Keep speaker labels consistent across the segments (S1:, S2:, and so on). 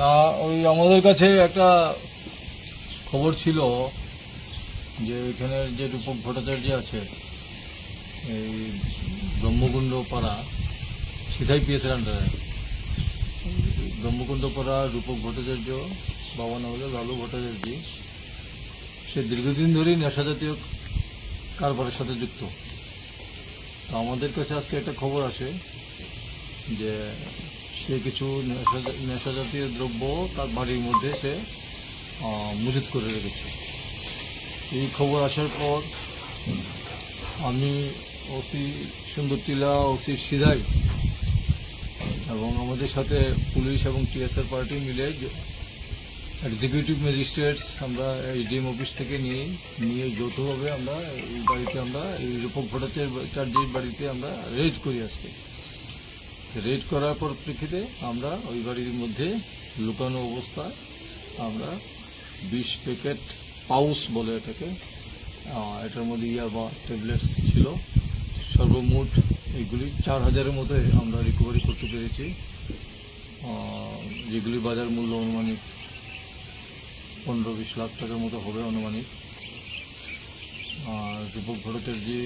S1: না ওই আমাদের কাছে একটা খবর ছিল যে এখানে যে রূপক ভট্টাচার্য আছে, এই ব্রহ্মকুণ্ড পাড়া সিধাই পিএসের আন্ডারে ব্রহ্মকুণ্ড পাড়া রূপক ভট্টাচার্য বাবা নাম হলো লালু ভট্টাচার্য, সে দীর্ঘদিন ধরেই নেশা জাতীয় কারবারের সাথে যুক্ত। তো আমাদের কাছে আজকে একটা খবর আসে যে সে কিছু নেশা- জাতীয় দ্রব্য তার বাড়ির মধ্যে সে মজুত করে রেখেছে। এই খবর আসার পর আমি ওসি সুন্দরটিলা, ওসি সিধাই এবং আমাদের সাথে পুলিশ এবং টিএসআর পার্টি মিলে এক্সিকিউটিভ ম্যাজিস্ট্রেটস আমরা ডিএম অফিস থেকে নিয়ে নিয়ে যৌথভাবে আমরা এই বাড়িতে আমরা এই রূপক ভট্টাচার্যের বাড়িতে আমরা রেড করি আজকে। রেড করার পর প্রেক্ষিতে আমরা ওই বাড়ির মধ্যে লুকানো অবস্থায় আমরা বিশ প্যাকেট পাউস বলে এটাকে এটার মধ্যে ইয়াবা ট্যাবলেটস ছিল। সর্বমোট এগুলি চার হাজারের মতো আমরা রিকভারি করতে পেরেছি। যেগুলি বাজার মূল্য অনুমানিক পনেরো বিশ লাখ টাকার মতো হবে অনুমানিক। আর রূপক যে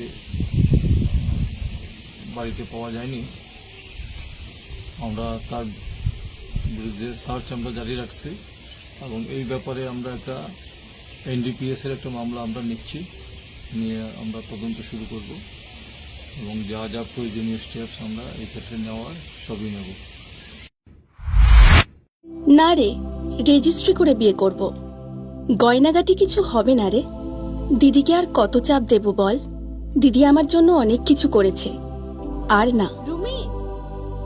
S1: বাড়িতে পাওয়া যায়নি আমরা তার বিরুদ্ধে সার্চ আমরা জারি রাখছি এবং এই ব্যাপারে আমরা একটা এনডিপিএস এর একটা মামলা আমরা নিচ্ছি নিয়ে আমরা তদন্ত শুরু করব এবং যা যা প্রয়োজনীয় স্টেপস আমরা এই ক্ষেত্রে নেওয়ার সবই নেব।
S2: না রে রেজিস্ট্রি করে বিয়ে করব। গয়নাগাটি কিছু হবে না রে। দিদিকে আর কত চাপ দেব বল? দিদি আমার জন্য অনেক কিছু করেছে। আর না।
S3: রুমি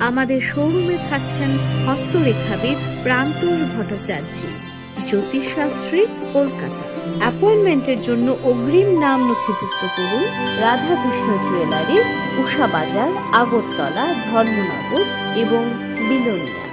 S4: আমাদের শোরুমে থাকছেন হস্তরেখাবিদ প্রান্তর ভট্টাচার্য, জ্যোতিষশাস্ত্রী কলকাতা। অ্যাপয়েন্টমেন্টের জন্য অগ্রিম নাম নথিভুক্ত করুন রাধাকৃষ্ণ জুয়েলারি, উষা বাজার, আগরতলা, ধর্মনগর এবং বিলোনিয়া।